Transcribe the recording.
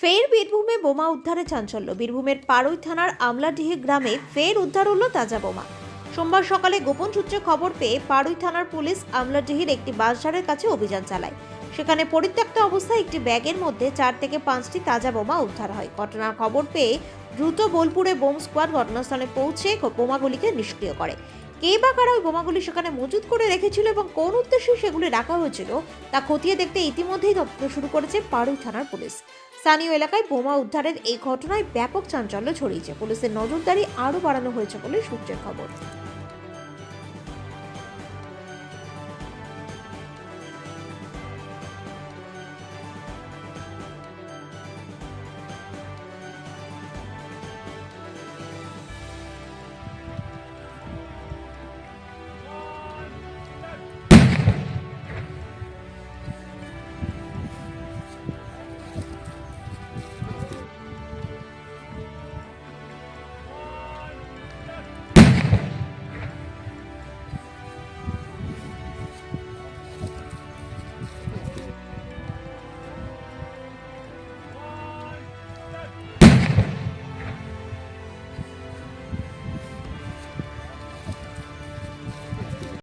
ফের বীরভূমে বোমা উদ্ধারে চাঞ্চল্য। বীরভূমের পাড়ই থানার আমলাডিহি গ্রামে ফের উদ্ধার হলো তাজা বোমা। সোমবার সকালে গোপন সূত্রে খবর পেয়ে পাড়ুই থানার পুলিশ আমলাডিহির একটি বাসঝাড়ের কাছে অভিযান চালায়। সেখানে পরিত্যক্ত অবস্থায় একটি ব্যাগের মধ্যে চার থেকে পাঁচটি তাজা বোমা উদ্ধার হয়। ঘটনার খবর পেয়ে দ্রুত বোলপুরে বোম স্কোয়াড ঘটনাস্থলে পৌঁছে বোমাগুলিকে নিষ্ক্রিয় করে। কে বা কারা ওই বোমাগুলি সেখানে মজুত করে রেখেছিল এবং কোন উদ্দেশ্যে সেগুলি রাখা হয়েছিল, তা খতিয়ে দেখতে ইতিমধ্যেই তদন্ত শুরু করেছে পাড়ুই থানার পুলিশ। স্থানীয় এলাকায় বোমা উদ্ধারের এই ঘটনায় ব্যাপক চাঞ্চল্য ছড়িয়েছে। পুলিশের নজরদারি আরও বাড়ানো হয়েছে বলে সূত্রের খবর।